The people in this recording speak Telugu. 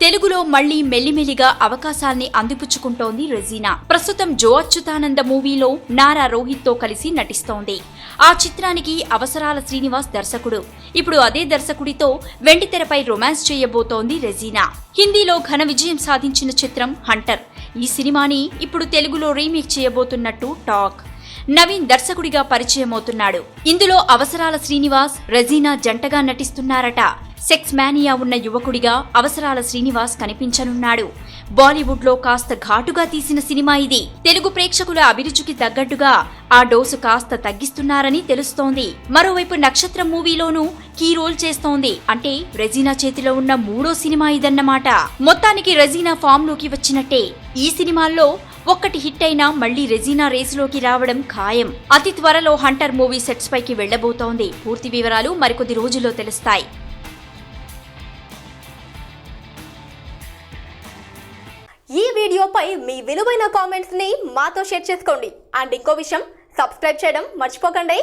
తెలుగులో మళ్ళీ మెల్లిమెల్లిగా అవకాశాల్ని అందిపుచ్చుకుంటోంది రెజీనా. ప్రస్తుతం జో అచ్యుతానంద మూవీలో నారా రోహిత్తో కలిసి నటిస్తోంది. ఆ చిత్రానికి అవసరాల శ్రీనివాస్ దర్శకుడు. ఇప్పుడు అదే దర్శకుడితో వెండితెరపై రొమాన్స్ చేయబోతోంది రెజీనా. హిందీలో ఘన విజయం సాధించిన చిత్రం హంటర్. ఈ సినిమాని ఇప్పుడు తెలుగులో రీమేక్ చేయబోతున్నట్టు టాక్. నవీన్ దర్శకుడిగా పరిచయమవుతున్నాడు. ఇందులో అవసరాల శ్రీనివాస్ రెజీనా జంటగా నటిస్తున్నారట. సెక్స్ మానియా ఉన్న యువకుడిగా అవసరాల శ్రీనివాస్ కనిపించనున్నాడు. బాలీవుడ్లో కాస్త ఘాటుగా తీసిన సినిమా ఇది. తెలుగు ప్రేక్షకుల అభిరుచికి తగ్గట్టుగా ఆ డోసు కాస్త తగ్గిస్తున్నారని తెలుస్తోంది. మరోవైపు నక్షత్రం మూవీలోనూ కీ రోల్ చేస్తోంది. అంటే రెజీనా చేతిలో ఉన్న మూడో సినిమా ఇదన్నమాట. మొత్తానికి రెజీనా ఫామ్లోకి వచ్చినట్టే. ఈ సినిమాల్లో ఒక్కటి హిట్ అయినా మళ్ళీ రెజీనా రేసులోకి రావడం ఖాయం. అతి త్వరలో హంటర్ మూవీ సెట్స్ పైకి వెళ్ళబోతోంది పూర్తి వివరాలు మరికొద్ది రోజుల్లో తెలుస్తాయి. ఈ వీడియోపై మీ విలువైన కామెంట్స్ని మాతో షేర్ చేసుకోండి. అండ్ ఇంకో విషయం సబ్స్క్రైబ్ చేయడం మర్చిపోకండి.